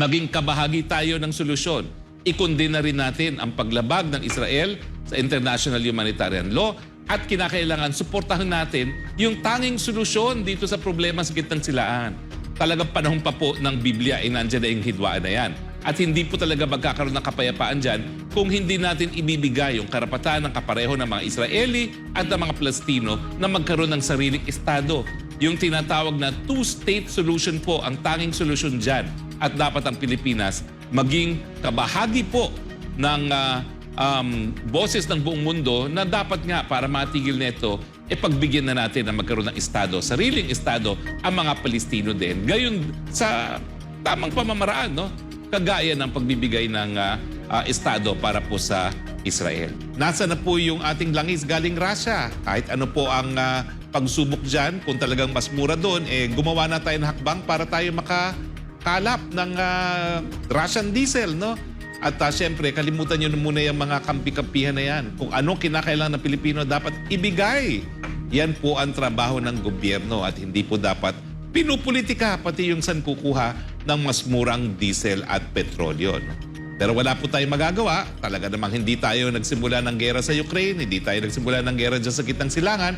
maging kabahagi tayo ng solusyon. Ikundina rin natin ang paglabag ng Israel sa international humanitarian law at kinakailangan suportahan natin yung tanging solusyon dito sa problema sa gitnang silaan. Talagang panahon pa po ng Biblia ay nandiyan na yung hidwaan na yan. At hindi po talaga magkakaroon ng kapayapaan dyan kung hindi natin ibibigay yung karapatan ng kapareho ng mga Israeli at ng mga Palestino na magkaroon ng sariling estado. Yung tinatawag na two-state solution po ang tanging solusyon dyan. At dapat ang Pilipinas maging kabahagi po ng ah, um, boses ng buong mundo na dapat nga para matigil nito e pagbigyan na natin na magkaroon ng estado, sariling estado ang mga Palestino din. Gayon sa tamang pamamaraan, no? Kagaya ng pagbibigay ng ah, ah, estado para po sa Israel. Nasa na po yung ating langis galing Russia. Kahit ano po ang ah, pagsubok dyan, kung talagang mas mura doon, eh, gumawa na tayo ng hakbang para tayo makakalap ng ah, Russian diesel, no? At uh, syempre, kalimutan nyo na muna yung mga kampi-kampihan na yan. Kung ano kinakailangan ng Pilipino, dapat ibigay. Yan po ang trabaho ng gobyerno at hindi po dapat pinupolitika pati yung san kukuha ng mas murang diesel at petrolyo. No? Pero wala po tayong magagawa. Talaga namang hindi tayo nagsimula ng gera sa Ukraine, hindi tayo nagsimula ng gera dyan sa kitang silangan.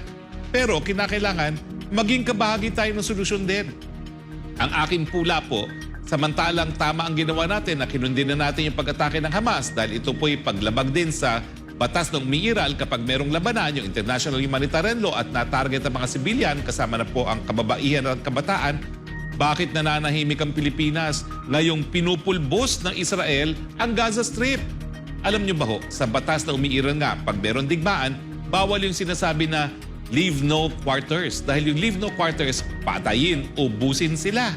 Pero kinakailangan, maging kabahagi tayo ng solusyon din. Ang aking pula po, samantalang tama ang ginawa natin na kinundin na natin yung pag-atake ng Hamas dahil ito po'y paglabag din sa batas ng umiiral kapag merong labanan, yung international humanitarian law at na-target ang mga sibilyan, kasama na po ang kababaihan at kabataan, bakit nananahimik ang Pilipinas ngayong pinupulbos ng Israel ang Gaza Strip? Alam niyo ba ho, sa batas na umiiral nga, pag meron digmaan, bawal yung sinasabi na leave no quarters. Dahil yung leave no quarters, patayin, ubusin sila.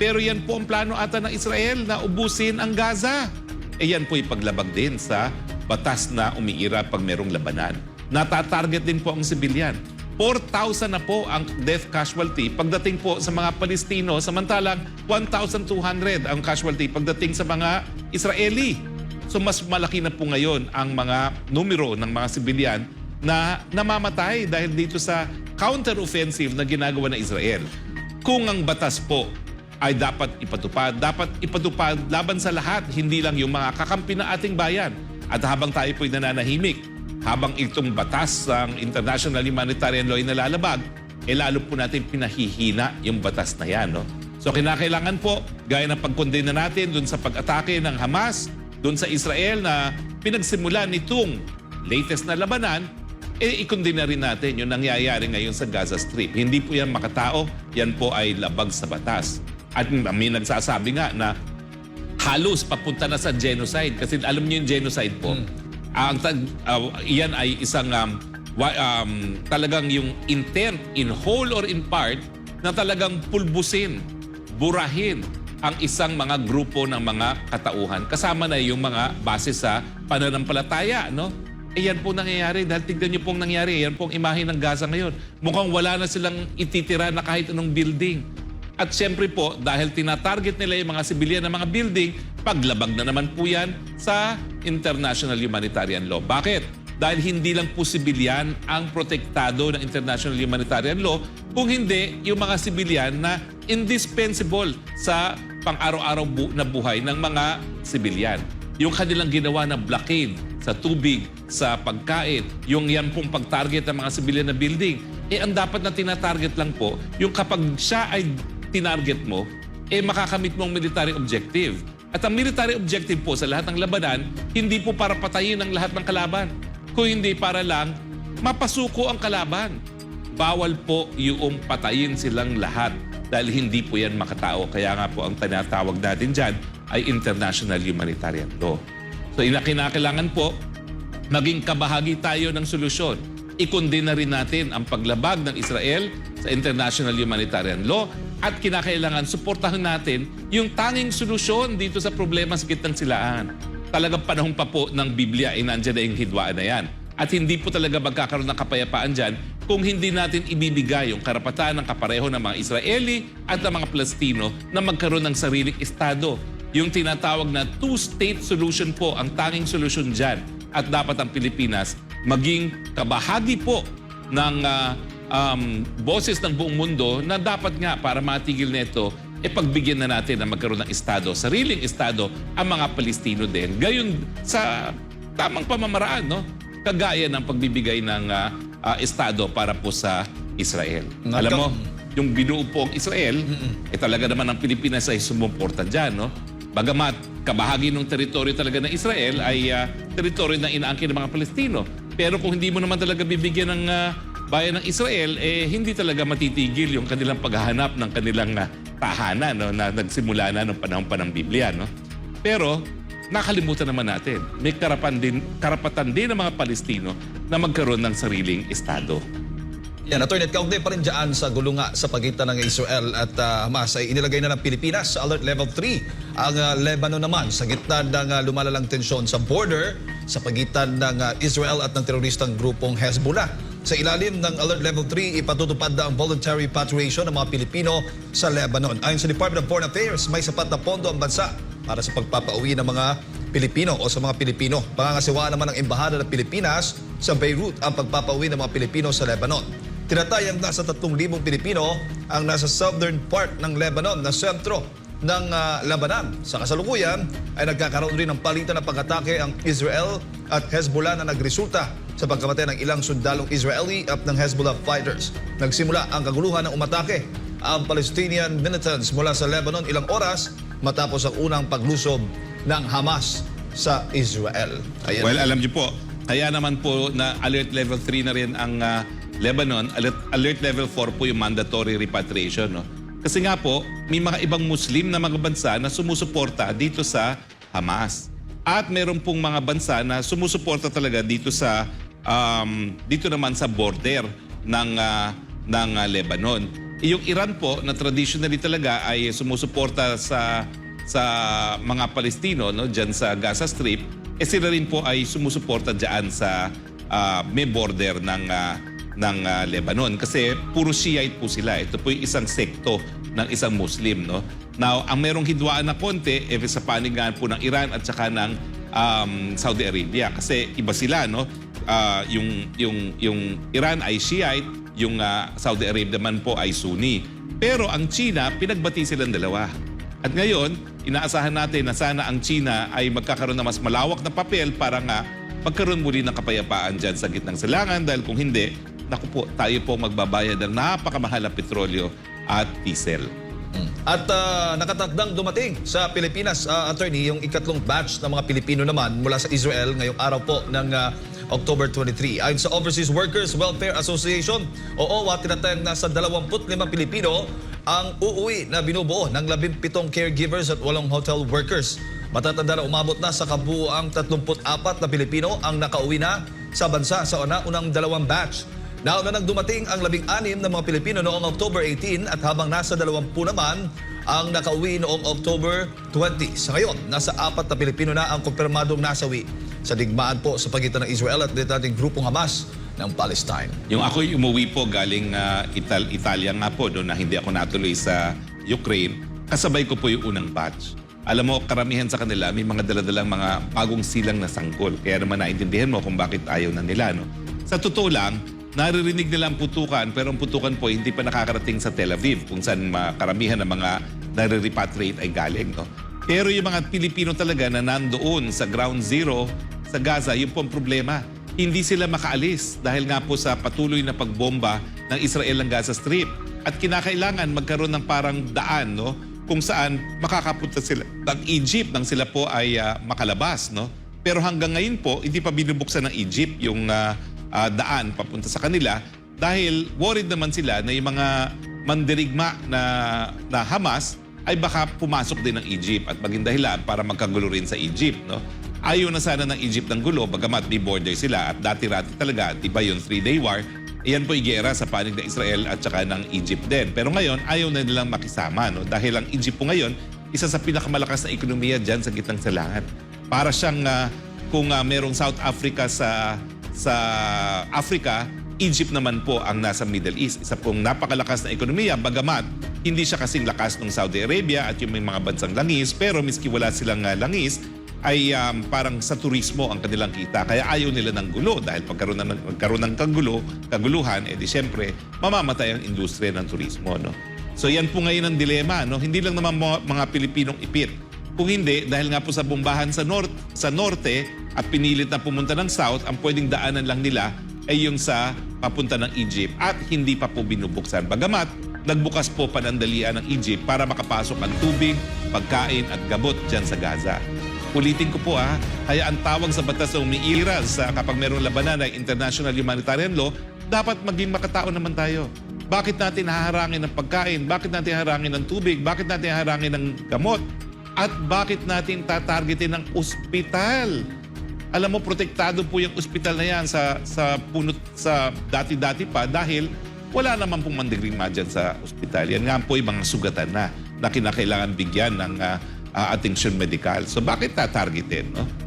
Pero yan po ang plano ata ng Israel na ubusin ang Gaza. E yan po ipaglabag din sa batas na umiira pag merong labanan. Natatarget din po ang sibilyan. 4,000 na po ang death casualty pagdating po sa mga Palestino, samantalang 1,200 ang casualty pagdating sa mga Israeli. So mas malaki na po ngayon ang mga numero ng mga sibilyan na namamatay dahil dito sa counter-offensive na ginagawa ng Israel. Kung ang batas po ay dapat ipatupad, dapat ipatupad laban sa lahat, hindi lang yung mga kakampi ng ating bayan. At habang tayo po'y nananahimik, habang itong batas ng international humanitarian law ay nalalabag, eh lalo po natin pinahihina yung batas na yan. No? So kinakailangan po, gaya ng pagkondena natin dun sa pag-atake ng Hamas, dun sa Israel na pinagsimulan nitong latest na labanan, eh ikondena rin natin yung nangyayari ngayon sa Gaza Strip. Hindi po yan makatao, yan po ay labag sa batas. At may nagsasabi nga na halos papunta na sa genocide kasi alam niyo yung genocide po. Ang tag- ah, iyan ay isang um, um, talagang yung intent in whole or in part na talagang pulbusin, burahin ang isang mga grupo ng mga katauhan. Kasama na yung mga base sa pananampalataya, no? Eh yan po nangyayari dahil tignan niyo pong nangyayari. Yan pong imahe ng Gaza ngayon. Mukhang wala na silang ititira na kahit anong building. At siyempre po, dahil tinatarget nila yung mga sibilyan ng mga building, paglabag na naman po yan sa international humanitarian law. Bakit? Dahil hindi lang po sibilyan ang protektado ng international humanitarian law, kung hindi yung mga sibilyan na indispensable sa pang-araw-araw bu- na buhay ng mga sibilyan. Yung kanilang ginawa na blockade sa tubig, sa pagkain, yung yan pong pag-target ng mga sibilyan na building, eh ang dapat na tinatarget lang po, yung kapag siya ay tinarget mo, eh makakamit mo ang military objective. At ang military objective po sa lahat ng labanan, hindi po para patayin ang lahat ng kalaban, kung hindi para lang mapasuko ang kalaban. Bawal po yung patayin silang lahat dahil hindi po yan makatao. Kaya nga po ang tinatawag natin dyan ay international humanitarian law. So inakinakailangan po, maging kabahagi tayo ng solusyon. Ikondena rin natin ang paglabag ng Israel sa international humanitarian law at kinakailangan suportahan natin yung tanging solusyon dito sa problema sa gitnang silaan. Talagang panahon pa po ng Biblia ay nandiyan na yung hidwaan na yan. At hindi po talaga magkakaroon ng kapayapaan dyan kung hindi natin ibibigay yung karapatan ng kapareho ng mga Israeli at ng mga Palestino na magkaroon ng sariling estado. Yung tinatawag na two-state solution po ang tanging solusyon dyan. At dapat ang Pilipinas maging kabahagi po ng ah, um, boses ng buong mundo na dapat nga para matigil nito, e pagbigyan na natin na magkaroon ng estado, sariling estado, ang mga Palestino din. Gayon sa tamang pamamaraan, no? Kagaya ng pagbibigay ng ah, ah, estado para po sa Israel. Nagka- Alam mo, yung binuo po ang Israel, eh talaga naman ang Pilipinas ay sumuporta dyan, no? Bagamat kabahagi ng teritoryo talaga ng Israel ay ah, teritoryo na inaangkin ng mga Palestino. Pero kung hindi mo naman talaga bibigyan ng ah, bayan ng Israel, eh hindi talaga matitigil yung kanilang paghahanap ng kanilang ah, tahanan no, na nagsimula na noong panahon pa ng Biblia. No? Pero nakalimutan naman natin, may karapan din, karapatan din ng mga Palestino na magkaroon ng sariling estado. Yan, Atty. Kaugnay pa rin dyan sa gulo nga sa pagitan ng Israel at ah, Hamas ay inilagay na ng Pilipinas sa Alert Level 3. Ang ah, Lebanon naman sa gitna ng ah, lumalalang tensyon sa border sa pagitan ng ah, Israel at ng teroristang grupong Hezbollah. Sa ilalim ng Alert Level 3, ipatutupad ang voluntary repatriation ng mga Pilipino sa Lebanon. Ayon sa Department of Foreign Affairs, may sapat na pondo ang bansa para sa pagpapauwi ng mga Pilipino o sa mga Pilipino. Pangangasiwaan naman ng Embahada ng Pilipinas sa Beirut ang pagpapauwi ng mga Pilipino sa Lebanon. Tinatayang nasa 3,000 Pilipino ang nasa southern part ng Lebanon na sentro ng ah, labanan. Sa kasalukuyan ay nagkakaroon rin ng palitan ng pag-atake ang Israel at Hezbollah na nagresulta sa pagkamatay ng ilang sundalong Israeli at ng Hezbollah fighters. Nagsimula ang kaguluhan ng umatake ang Palestinian militants mula sa Lebanon ilang oras matapos ang unang paglusob ng Hamas sa Israel. Ayan. Well, alam niyo po, kaya naman po na alert level 3 na rin ang ah, Lebanon, alert, alert level 4 po yung mandatory repatriation. No? Kasi nga po, may mga ibang Muslim na mga bansa na sumusuporta dito sa Hamas. At meron pong mga bansa na sumusuporta talaga dito sa um, dito naman sa border ng ah, ng ah, Lebanon. Yung Iran po na traditionally talaga ay sumusuporta sa sa mga Palestino no diyan sa Gaza Strip, eh sila rin po ay sumusuporta diyan sa ah, may border ng ah, ng ah, Lebanon kasi puro Shiite po sila. Ito po yung isang sekto ng isang Muslim no. Now, ang merong hidwaan na konti eh sa panigan po ng Iran at saka ng um, Saudi Arabia kasi iba sila no. Ah, yung yung yung Iran ay Shiite, yung ah, Saudi Arabia naman po ay Sunni. Pero ang China, pinagbati silang dalawa. At ngayon, inaasahan natin na sana ang China ay magkakaroon ng mas malawak na papel para nga magkaroon muli ng kapayapaan dyan sa gitnang silangan dahil kung hindi, naku po, tayo po magbabayad ng napakamahal na petrolyo at diesel. At ah, nakatakdang dumating sa Pilipinas, ah, attorney, yung ikatlong batch ng mga Pilipino naman mula sa Israel ngayong araw po ng ah, October 23. Ayon sa Overseas Workers Welfare Association, oo, tinatayang nasa 25 Pilipino ang uuwi na binubuo ng 17 caregivers at 8 hotel workers. Matatanda na umabot na sa kabuuang 34 na Pilipino ang nakauwi na sa bansa sa una-unang dalawang batch. Nauna nang dumating ang labing-anim na mga Pilipino noong October 18 at habang nasa 20 naman ang nakauwi noong October 20. Sa ngayon, nasa apat na Pilipino na ang kumpirmadong nasawi sa digmaan po sa pagitan ng Israel at dating grupong Hamas ng Palestine. Yung ako'y umuwi po galing ah, Ital- Italia nga po doon na hindi ako natuloy sa Ukraine. Kasabay ko po yung unang batch. Alam mo, karamihan sa kanila may mga daladalang mga bagong silang na sanggol. Kaya naman naintindihan mo kung bakit ayaw na nila. No? Sa totoo lang, naririnig nila ang putukan pero ang putukan po hindi pa nakakarating sa Tel Aviv kung saan karamihan ng mga nare-repatriate ay galing. No? Pero yung mga Pilipino talaga na nandoon sa ground zero sa Gaza, yun po ang problema. Hindi sila makaalis dahil nga po sa patuloy na pagbomba ng Israel ng Gaza Strip. At kinakailangan magkaroon ng parang daan no? kung saan makakapunta sila ng Egypt nang sila po ay ah, makalabas. No? Pero hanggang ngayon po, hindi pa binubuksan ng Egypt yung ah, ah, daan papunta sa kanila dahil worried naman sila na yung mga mandirigma na, na Hamas ay baka pumasok din ng Egypt at maging dahilan para magkagulo rin sa Egypt. No? Ayaw na sana ng Egypt ng gulo, bagamat may border sila at dati-rati talaga, di ba yung three-day war, iyan po gera sa panig ng Israel at saka ng Egypt din. Pero ngayon, ayaw na nilang makisama. No? Dahil ang Egypt po ngayon, isa sa pinakamalakas na ekonomiya dyan sa gitnang silangan. Para siyang ah, kung ah, merong South Africa sa sa Africa, Egypt naman po ang nasa Middle East. Isa pong napakalakas na ekonomiya, bagamat hindi siya kasing lakas ng Saudi Arabia at yung may mga bansang langis, pero miski wala silang ah, langis, ay um, parang sa turismo ang kanilang kita. Kaya ayaw nila ng gulo dahil pagkaroon ng, pagkaroon ng kagulo, kaguluhan, eh di siyempre, mamamatay ang industriya ng turismo. No? So yan po ngayon ang dilema, no? Hindi lang naman mga, mga Pilipinong ipit. Kung hindi, dahil nga po sa bombahan sa north, sa norte at pinilit na pumunta ng south, ang pwedeng daanan lang nila ay yung sa papunta ng Egypt at hindi pa po binubuksan. Bagamat, nagbukas po panandalian ng Egypt para makapasok ang tubig, pagkain at gamot dyan sa Gaza. Ulitin ko po ah, kaya ang tawag sa batas na umiiral sa kapag mayroong labanan ng international humanitarian law, dapat maging makatao naman tayo. Bakit natin haharangin ng pagkain? Bakit natin haharangin ng tubig? Bakit natin haharangin ng gamot? At bakit natin tatargetin ng ospital? Alam mo, protektado po yung ospital na yan sa, sa punot sa dati-dati pa dahil wala naman pong mandirigma dyan sa ospital. Yan nga po mga sugatan na na kinakailangan bigyan ng ah, ah, atensyon medikal. So bakit tatargetin? No?